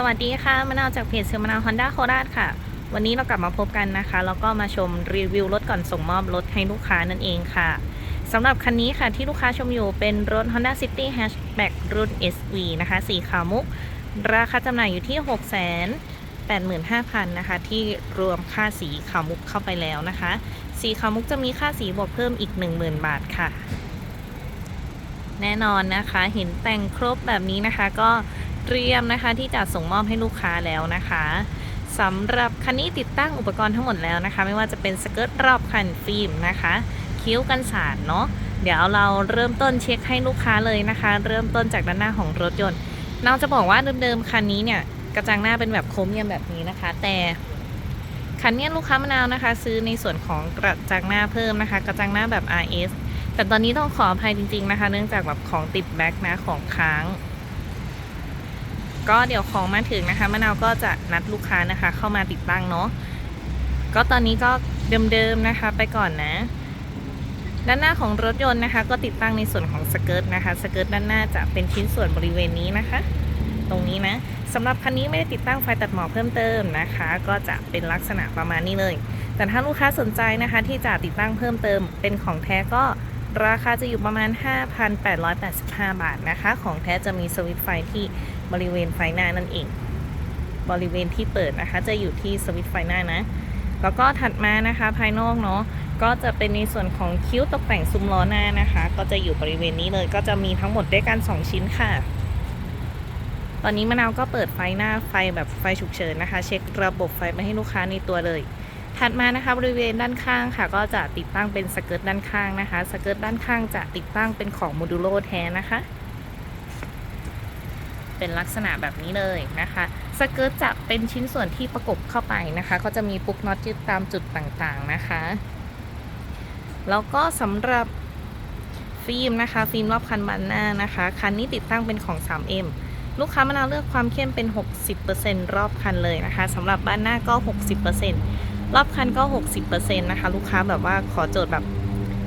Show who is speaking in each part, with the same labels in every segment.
Speaker 1: สวัสดีค่ะมะนาวจากเพจเซลมะนาวฮอนด้าโคราชค่ะ วันนี้เรากลับมาพบกันนะคะ แล้วก็มาชมรีวิวรถก่อนส่งมอบรถให้ลูกค้านั่นเองค่ะสำหรับคันนี้ค่ะที่ลูกค้าชมอยู่เป็นรถ Honda City Hatchback รุ่น SV นะคะสีขาวมุก ราคาจำหน่ายอยู่ที่ 6 8 5 0 0 0 นะคะ ที่รวมค่าสีขาวมุกเข้าไปแล้วนะคะ สีขาวมุกจะมีค่าสีบวกเพิ่มอีก 10,000 บาทค่ะ แน่นอนนะคะเห็นแต่งครบแบบนี้นะคะก็ เตรียมนะคะ ที่จะส่งมอบให้ลูกค้าแล้วนะคะสำหรับคันนี้ติดตั้งอุปกรณ์ทั้งหมดแล้วนะคะ ไม่ว่าจะเป็นสเกิร์ตรอบคันฟิล์มนะคะ คิ้วกันสาดเนาะเดี๋ยวเราเริ่มต้นเช็คให้ลูกค้าเลยนะคะ เริ่มต้นจากด้านหน้าของรถยนต์เราจะบอกว่าเดิมๆคันนี้เนี่ยกระจังหน้าเป็นแบบโค้งเยี่ยมแบบนี้นะคะ แต่คันนี้ลูกค้ามะนาวนะคะ ซื้อในส่วนของกระจังหน้าเพิ่มนะคะ กระจังหน้าแบบ RS แต่ตอนนี้ต้องขออภัยจริง ๆนะคะ เนื่องจากแบบของติดแบ็คนะของค้าง ก็เดี๋ยวของมาถึงนะคะมะนาวก็จะนัดลูกค้านะคะ เข้ามาติดตั้งเนาะก็ตอนนี้ก็เดิมๆนะคะไปก่อนนะ ด้านหน้าของรถยนต์นะคะ ก็ติดตั้งในส่วนของสเกิร์ตนะคะสเกิร์ตด้านหน้าจะเป็นชิ้นส่วนบริเวณนี้นะคะ ตรงนี้นะสำหรับคันนี้ไม่ได้ติดตั้งไฟตัดหมอกเพิ่มเติมนะคะ ก็จะเป็นลักษณะประมาณนี้เลย แต่ถ้าลูกค้าสนใจนะคะ ที่จะติดตั้งเพิ่มเติมเป็นของแท้ก็ ราคาจะอยู่ประมาณ 5,885 บาทนะคะ ของแท้จะมีสวิตไฟที่บริเวณไฟหน้านั่นเอง บริเวณที่เปิดนะคะ จะอยู่ที่สวิตไฟหน้านะ แล้วก็ถัดมานะคะภายนอกเนาะก็จะเป็นในส่วนของคิ้วตกแต่งซุ้มล้อหน้านะคะ ก็จะอยู่บริเวณนี้เลย ก็จะมีทั้งหมดด้วยกัน 2 ชิ้นค่ะ ตอนนี้มะนาวก็เปิดไฟหน้าไฟแบบไฟฉุกเฉินนะคะ เช็คระบบไฟมาให้ลูกค้าในตัวเลย ถัดมานะคะบริเวณด้านข้างค่ะ ก็จะติดตั้งเป็นสเกิร์ตด้านข้างนะคะสเกิร์ตด้านข้างจะติดตั้งเป็นของโมดูโลแท้นะคะเป็นลักษณะแบบนี้เลยนะคะสเกิร์ตจะเป็นชิ้นส่วนที่ประกบเข้าไปนะคะ ก็จะมีปุกน็อตยึดตามจุดต่างๆนะคะ แล้วก็สำหรับฟิล์มนะคะ ฟิล์มรอบคันบานหน้านะคะ คันนี้ติดตั้งเป็นของ 3M ลูกค้ามะนาวเลือกความเข้มเป็น 60%รอบคันเลยนะคะสำหรับบานหน้าก็ 60% รอบคันก็ 60%นะคะ ลูกค้าแบบว่าขอโจทย์แบบ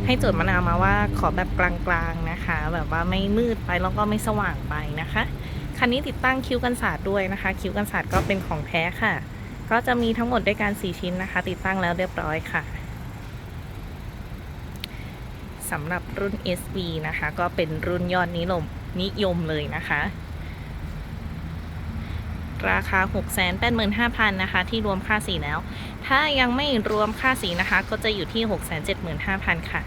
Speaker 1: ให้โจทย์มะนาวมาว่าขอแบบกลางๆนะคะ แบบว่าไม่มืดไปแล้วก็ไม่สว่างไปนะคะ คันนี้ติดตั้งคิ้วกันศาสตร์ด้วยนะคะ คิ้วกันศาสตร์ก็เป็นของแท้ค่ะ ก็จะมีทั้งหมดด้วยกัน4ชิ้นนะคะ ติดตั้งแล้วเรียบร้อยค่ะสำหรับรุ่น SV นะคะ ก็เป็นรุ่นยอดนิยมนิยมเลยนะคะ ราคา 685,000นะคะ ที่รวมค่าสีแล้ว ถ้ายังไม่รวมค่าสีนะคะ ก็จะอยู่ที่ 675,000 ค่ะ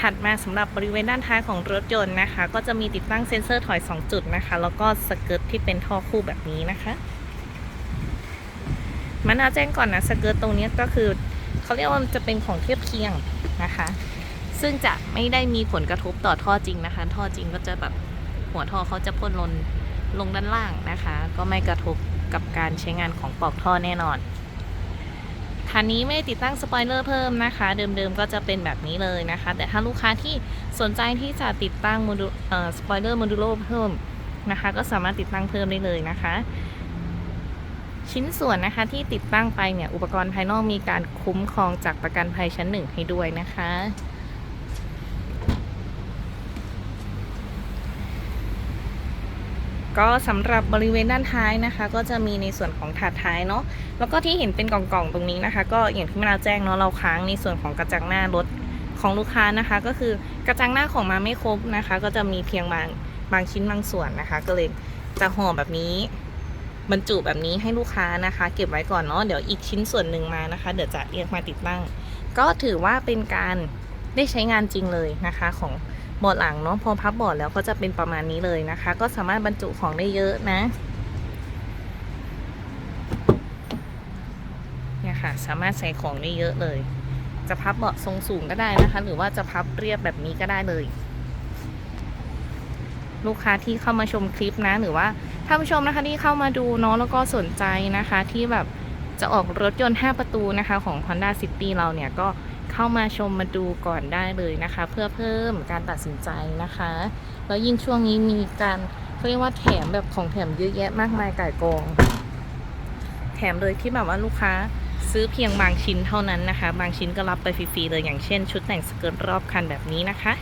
Speaker 1: ถัดมาสำหรับบริเวณด้านท้ายของรถยนต์นะคะ ก็จะมีติดตั้งเซ็นเซอร์ถอย 2 จุดนะคะ แล้วก็สเกิร์ตที่เป็นท่อคู่แบบนี้นะคะมานาแจ้งก่อนนะสเกิร์ตตรงนี้ก็คือเขาเรียกว่าจะเป็นของเทียบเคียงนะคะ ซึ่งจะไม่ได้มีผลกระทบต่อท่อจริงนะคะ ท่อจริงก็จะแบบหัวท่อเขาจะพ่นลง ลงด้านล่างนะคะ ก็ไม่กระทบกับการใช้งานของปลอกท่อแน่นอนคันนี้ไม่ได้ติดตั้งสปอยเลอร์เพิ่มนะคะ เดิมๆก็จะเป็นแบบนี้เลยนะคะ แต่ถ้าลูกค้าที่สนใจที่จะติดตั้งโมดูสปอยเลอร์โมดูโลเพิ่มนะคะ ก็สามารถติดตั้งเพิ่มได้เลยนะคะ ชิ้นส่วนนะคะที่ติดตั้งไปเนี่ย อุปกรณ์ภายนอกมีการคุ้มครองจากประกันภัยชั้นหนึ่งให้ด้วยนะคะ ก็สำหรับบริเวณด้านท้ายนะคะ ก็จะมีในส่วนของถาดท้ายเนาะแล้วก็ที่เห็นเป็นกล่องๆตรงนี้นะคะ ก็อย่างที่มาแจ้งเนาะเราค้างในส่วนของกระจังหน้ารถของลูกค้านะคะ ก็คือกระจังหน้าของมาไม่ครบนะคะ ก็จะมีเพียงบางบางชิ้นบางส่วนนะคะ ก็เลยจะห่อแบบนี้ บรรจุแบบนี้ให้ลูกค้านะคะ เก็บไว้ก่อนเนาะเดี๋ยวอีกชิ้นส่วนหนึ่งมานะคะ เดี๋ยวจะเรียกมาติดตั้ง ก็ถือว่าเป็นการได้ใช้งานจริงเลยนะคะของ บอร์ดหลังเนาะพอพับบอร์ดแล้วก็จะเป็นประมาณนี้เลยนะคะ ก็สามารถบรรจุของได้เยอะนะเนี่ยค่ะ สามารถใส่ของได้เยอะเลย จะพับเบาะทรงสูงก็ได้นะคะ หรือว่าจะพับเรียบแบบนี้ก็ได้เลย ลูกค้าที่เข้ามาชมคลิปนะ หรือว่าท่านผู้ชมนะคะที่เข้ามาดูเนาะแล้วก็สนใจนะคะ ที่แบบจะออกรถยนต์ 5 ประตูนะคะ ของ Honda City เราเนี่ยก็ เข้ามาชมมาดูก่อนได้เลยนะคะ เพื่อเพิ่มการตัดสินใจนะคะ แล้วยิ่งช่วงนี้มีการเขาเรียกว่าแถมแบบของแถมเยอะแยะมากมายก่ายกอง แถมเลยที่แบบว่าลูกค้าซื้อเพียงบางชิ้นเท่านั้นนะคะ บางชิ้นก็รับไปฟรีๆเลยอย่างเช่น ชุดแต่งสเกิร์ตรอบคันแบบนี้นะคะ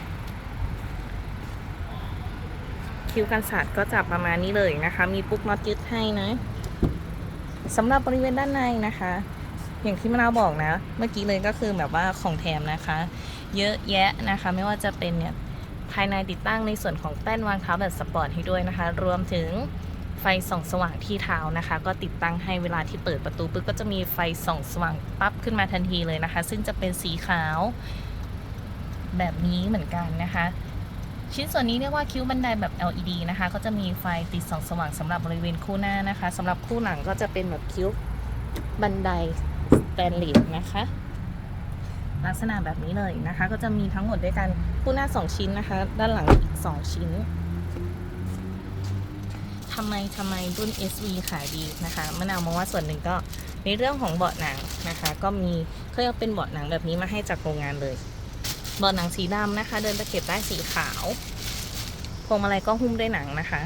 Speaker 1: คิ้วกันศาสตร์ก็จะประมาณนี้เลยนะคะ มีปุ๊กน็อตยึดให้นะสำหรับบริเวณด้านในนะคะ อย่างที่มะนาวบอกนะ เมื่อกี้เลยก็คือแบบว่าของแถมนะคะ เยอะแยะนะคะ ไม่ว่าจะเป็นเนี่ยภายในติดตั้งในส่วนของแป้นวางเท้าแบบสปอร์ตให้ด้วยนะคะ รวมถึงไฟส่องสว่างที่เท้านะคะ ก็ติดตั้งให้เวลาที่เปิดประตูปุ๊บก็จะมีไฟส่องสว่างปั๊บขึ้นมาทันทีเลยนะคะ ซึ่งจะเป็นสีขาวแบบนี้เหมือนกันนะคะ ชิ้นส่วนนี้เรียกว่าคิ้วบันไดแบบ LED นะคะ ก็จะมีไฟติดส่องสว่างสำหรับบริเวณคู่หน้านะคะสำหรับคู่หลังก็จะเป็นแบบคิ้วบันได แตนเลสนะคะ ลักษณะแบบนี้เลยนะคะ ก็จะมีทั้งหมดด้วยกันคู่หน้า 2 ชิ้นนะคะ ด้านหลังอีก 2 ชิ้นทำไมทำไมรุ่น SV ขายดีนะคะมะนาวมองว่าส่วนหนึ่งก็ในเรื่องของเบาะหนังนะคะ ก็มีเขายังเป็นเบาะหนังแบบนี้มาให้จากโรงงานเลยเบาะหนังสีดำนะคะ เดินตะเข็บได้สีขาวพวงมาลัยก็หุ้มด้วยหนังนะคะ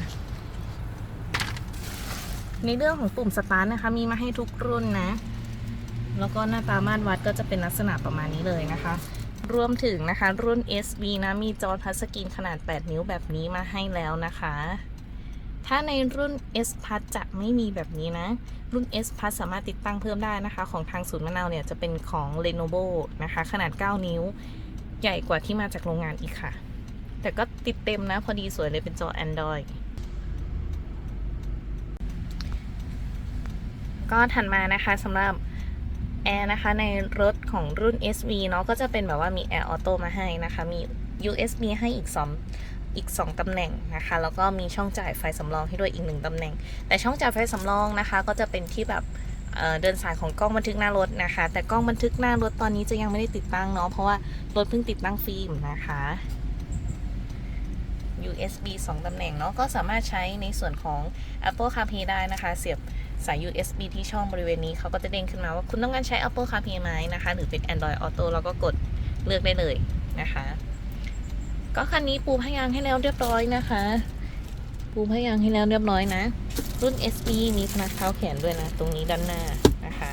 Speaker 1: ในเรื่องของปุ่มสตาร์ทนะคะ มีมาให้ทุกรุ่นนะ แล้วก็หน้าตามาตรวัดก็จะเป็นลักษณะประมาณนี้เลยนะคะ รวมถึงนะคะรุ่น SB นะมีจอทัชสกรีนขนาด 8 นิ้วแบบนี้มาให้แล้วนะคะ ถ้าในรุ่น S Plus จะไม่มีแบบนี้นะ รุ่น S Plus สามารถติดตั้งเพิ่มได้นะคะ ของทางศูนย์มะนาวเนี่ยจะเป็นของ Lenovo นะคะ ขนาด 9 นิ้ว ใหญ่กว่าที่มาจากโรงงานอีกค่ะ แต่ก็ติดเต็มนะพอดีสวยเลยเป็นจอ Android ก็ถัดมานะคะสำหรับ แอร์นะคะในรถของรุ่น SV เนาะก็จะเป็นแบบว่ามีแอร์ออโต้มาให้นะคะ มี USB ให้อีก2อีก 2 ตำแหน่งนะคะ แล้วก็มีช่องจ่ายไฟสำรองให้ด้วยอีกหนึ่งตำแหน่ง แต่ช่องจ่ายไฟสำรองนะคะ ก็จะเป็นที่แบบเอ่อเดินสายของกล้องบันทึกหน้ารถนะคะ แต่กล้องบันทึกหน้ารถตอนนี้จะยังไม่ได้ติดตั้งเนาะเพราะว่ารถเพิ่งติดตั้งฟิล์มนะคะ USB 2 ตำแหน่งเนาะก็สามารถใช้ในส่วนของ Apple CarPlay ได้นะคะ เสียบ สาย USB ที่ช่องบริเวณนี้เขาก็จะเด้งขึ้นมาว่าคุณต้องการใช้ Apple CarPlay ไหมนะคะ หรือเป็น Android Auto แล้วก็กดเลือกได้เลยนะคะ ก็คันนี้ปูผ้ายางให้แล้วเรียบร้อยนะคะ ปูผ้ายางให้แล้วเรียบร้อยนะ รุ่น SB มีพนักเท้าแขนด้วยนะ ตรงนี้ด้านหน้านะคะ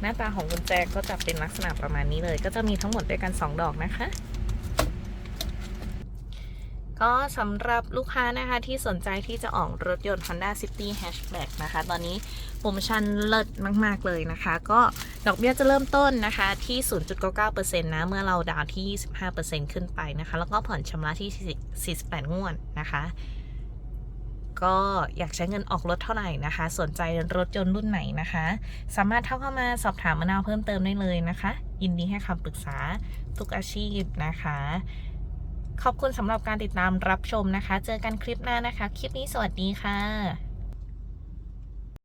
Speaker 1: หน้าตาของกุญแจก็จะเป็นลักษณะประมาณนี้เลย ก็จะมีทั้งหมดด้วยกัน 2 ดอกนะคะ ก็สำหรับลูกค้านะคะที่สนใจที่จะออกรถยนต์ Honda City Hatchback นะคะ ตอนนี้โปรโมชั่นเลิศมาก ๆ เลยนะคะ ก็ดอกเบี้ยจะเริ่มต้นนะคะ ที่ 0.99%นะ เมื่อเราดาวน์ที่ 25%ขึ้นไปนะคะ แล้วก็ผ่อนชำระที่ 48 งวดนะคะ ก็อยากใช้เงินออกรถเท่าไหร่นะคะ สนใจรถยนต์รุ่นไหนนะคะ สามารถเข้าเข้ามาสอบถามมะนาวเพิ่มเติมได้เลยนะคะ ยินดีให้คำปรึกษาทุกอาชีพนะคะ ขอบคุณสำหรับการติดตามรับชมนะคะ เจอกันคลิปหน้านะคะ คลิปนี้สวัสดีค่ะ